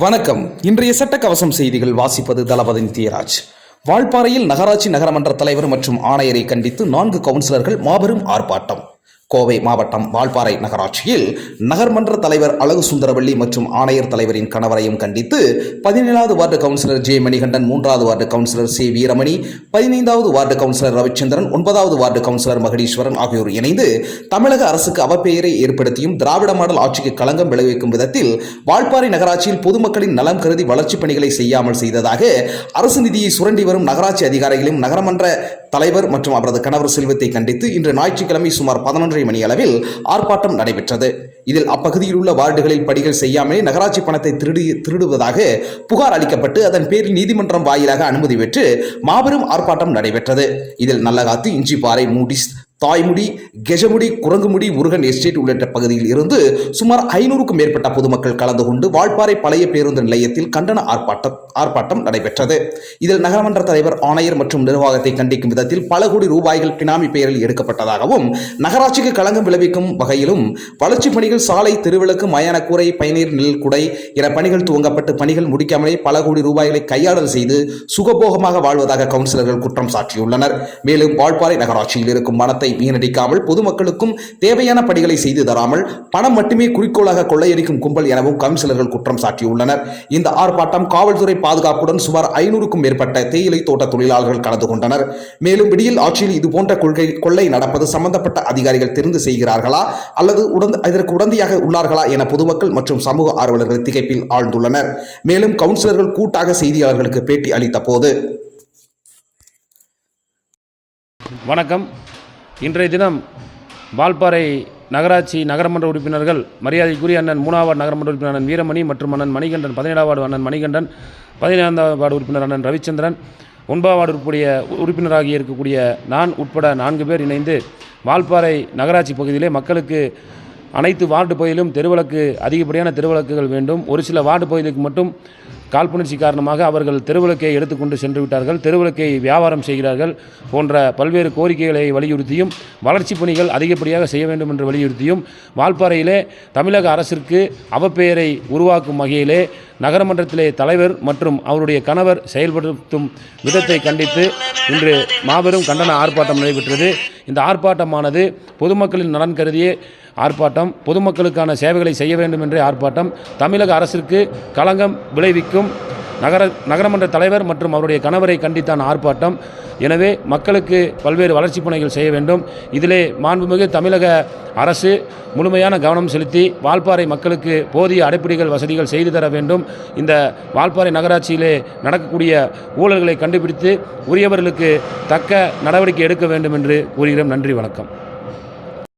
வணக்கம். இன்றைய சட்ட கவசம் செய்திகள் வாசிப்பது தளபதி நித்யராஜ் வால்பாறையில் நகராட்சி நகரமன்ற தலைவர் மற்றும் ஆணையரை கண்டித்து நான்கு கவுன்சிலர்கள் மாபெரும் ஆர்ப்பாட்டம். கோவை மாவட்டம் வால்பாறை நகராட்சியில் நகர்மன்ற தலைவர் அழகு சுந்தரவள்ளி மற்றும் ஆணையர் தலைவரின் கணவரையும் கண்டித்து பதினேழாவது வார்டு கவுன்சிலர் ஜே மணிகண்டன் மூன்றாவது வார்டு கவுன்சிலர் சி வீரமணி பதினைந்தாவது வார்டு கவுன்சிலர் ரவிச்சந்திரன் ஒன்பதாவது வார்டு கவுன்சிலர் மகடீஸ்வரன் ஆகியோர் இணைந்து தமிழக அரசுக்கு அவப்பெயரை ஏற்படுத்தியும் திராவிட மாடல் ஆட்சிக்கு களங்கம் விளைவிக்கும் விதத்தில் வால்பாறை நகராட்சியில் பொதுமக்களின் நலம் கருதி வளர்ச்சிப் பணிகளை செய்யாமல் செய்ததாக அரசு நிதியை சுரண்டி வரும் நகராட்சி அதிகாரிகளையும் நகரமன்ற தலைவர் மற்றும் அவரது கணவர் செல்வத்தை கண்டித்து இன்று ஞாயிற்றுக்கிழமை சுமார் ஒன்றரை மணி அளவில் ஆர்ப்பாட்டம் நடைபெற்றது. இதில் அப்பகுதியில் உள்ள வார்டுகளில் படிகள் செய்யாமலே நகராட்சி பணத்தை திருடி திருடுவதாக புகார் அளிக்கப்பட்டு அதன் பேரில் நீதிமன்றம் வாயிலாக அனுமதி பெற்று மாபெரும் ஆர்ப்பாட்டம் நடைபெற்றது. இதில் நல்லகாத்து இஞ்சிப்பாறை மூடிஸ் தாய்முடி கெஜமுடி குரங்குமுடி முருகன் எஸ்டேட் உள்ளிட்ட பகுதியில் இருந்து சுமார் ஐநூறுக்கும் மேற்பட்ட பொதுமக்கள் கலந்து கொண்டு வால்பாறை பழைய பேருந்து நிலையத்தில் கண்டன ஆர்ப்பாட்டம் ஆர்ப்பாட்டம் நடைபெற்றது. இதில் நகரமன்ற தலைவர் ஆணையர் மற்றும் நிர்வாகத்தை கண்டிக்கும் விதத்தில் பல கோடி ரூபாய்கள் பினாமி பெயரில் எடுக்கப்பட்டதாகவும் நகராட்சிக்கு களங்கம் விளைவிக்கும் வகையிலும் வளர்ச்சிப் பணிகள் சாலை திருவிளக்கு மயானக்கூரை பயனீர் நெல் குடை என பணிகள் துவங்கப்பட்டு பணிகள் முடிக்காமலே பல கோடி ரூபாய்களை கையாடல் செய்து சுகபோகமாக வாழ்வதாக கவுன்சிலர்கள் குற்றம் சாட்டியுள்ளனர். மேலும் வால்பாறை நகராட்சியில் இருக்கும் பணத்தை வீணடிக்காமல் பொதுமக்களுக்கும் தேவையான பணிகளை செய்து தராமல் பணம் மட்டுமே குறிக்கோளாக கொள்ளையடிக்கும் கும்பல் எனவும் கவுன்சிலர்கள் குற்றம் சாட்டியுள்ளனர். இந்த ஆர்ப்பாட்டம் காவல்துறை பாதுகாப்புடன் சுமார் ஐநூறுக்கும் மேற்பட்ட தேயிலை தோட்ட தொழிலாளர்கள் கலந்து கொண்டனர். மேலும் விடியல் ஆட்சியில் இதுபோன்ற கொள்கை கொள்ளை நடப்பது சம்பந்தப்பட்ட அதிகாரிகள் தெரிந்து செய்கிறார்களா அல்லது உடந்த இதற்கு உடந்தையாக உள்ளார்களா என பொதுமக்கள் மற்றும் சமூக ஆர்வலர்கள் திகைப்பில் ஆழ்ந்துள்ளனர். மேலும் கவுன்சிலர்கள் கூட்டாக செய்தியாளர்களுக்கு பேட்டி அளித்த போது வணக்கம். இன்றைய தினம் வால்பாறை நகராட்சி நகரமன்ற உறுப்பினர்கள் மரியாதைக்குரிய அண்ணன் மூணாவது நகரமன்ற உறுப்பினர் அண்ணன் வீரமணி மற்றும் அண்ணன் மணிகண்டன் பதினேழாவது அண்ணன் மணிகண்டன் பதினைந்தாவது வார்டு உறுப்பினர் அண்ணன் ரவிச்சந்திரன் ஒன்பதாம் வார்டு உறுப்புடைய உறுப்பினராகி இருக்கக்கூடிய நான் உட்பட நான்கு பேர் இணைந்து வால்பாறை நகராட்சி பகுதியிலே மக்களுக்கு அனைத்து வார்டு பகுதியிலும் தெருவிளக்கு அதிகப்படியான தெருவிளக்குகள் வேண்டும். ஒரு சில வார்டு பகுதிக்கு மட்டும் காழ்ப்புணர்ச்சி காரணமாக அவர்கள் தெருவிளக்கை எடுத்துக்கொண்டு சென்று விட்டார்கள் தெருவிளக்கை வியாபாரம் செய்கிறார்கள் போன்ற பல்வேறு கோரிக்கைகளை வலியுறுத்தியும் வளர்ச்சிப் பணிகள் அதிகப்படியாக செய்ய வேண்டும் என்று வலியுறுத்தியும் வால்பாறையிலே தமிழக அரசிற்கு அவப்பெயரை உருவாக்கும் வகையிலே நகரமன்றத்திலே தலைவர் மற்றும் அவருடைய கணவர் செயல்படுத்தும் விதத்தை கண்டித்து இன்று மாபெரும் கண்டன ஆர்ப்பாட்டம் நடைபெற்றது. இந்த ஆர்ப்பாட்டமானது பொதுமக்களின் நலன் கருதியே ஆர்ப்பாட்டம். பொதுமக்களுக்கான சேவைகளை செய்ய வேண்டும் என்றே ஆர்ப்பாட்டம். தமிழக அரசிற்கு களங்கம் விளைவிக்கும் நகர நகரமன்ற தலைவர் மற்றும் அவருடைய கணவரை கண்டித்தான் ஆர்ப்பாட்டம். எனவே மக்களுக்கு பல்வேறு வளர்ச்சிப் பணிகள் செய்ய வேண்டும். இதிலே மாண்புமிகு தமிழக அரசு முழுமையான கவனம் செலுத்தி வால்பாறை மக்களுக்கு போதிய அடிப்படைகள் வசதிகள் செய்து தர வேண்டும். இந்த வால்பாறை நகராட்சியிலே நடக்கக்கூடிய ஊழல்களை கண்டுபிடித்து உரியவர்களுக்கு தக்க நடவடிக்கை எடுக்க வேண்டும் என்று கூறுகிறோம். நன்றி வணக்கம்.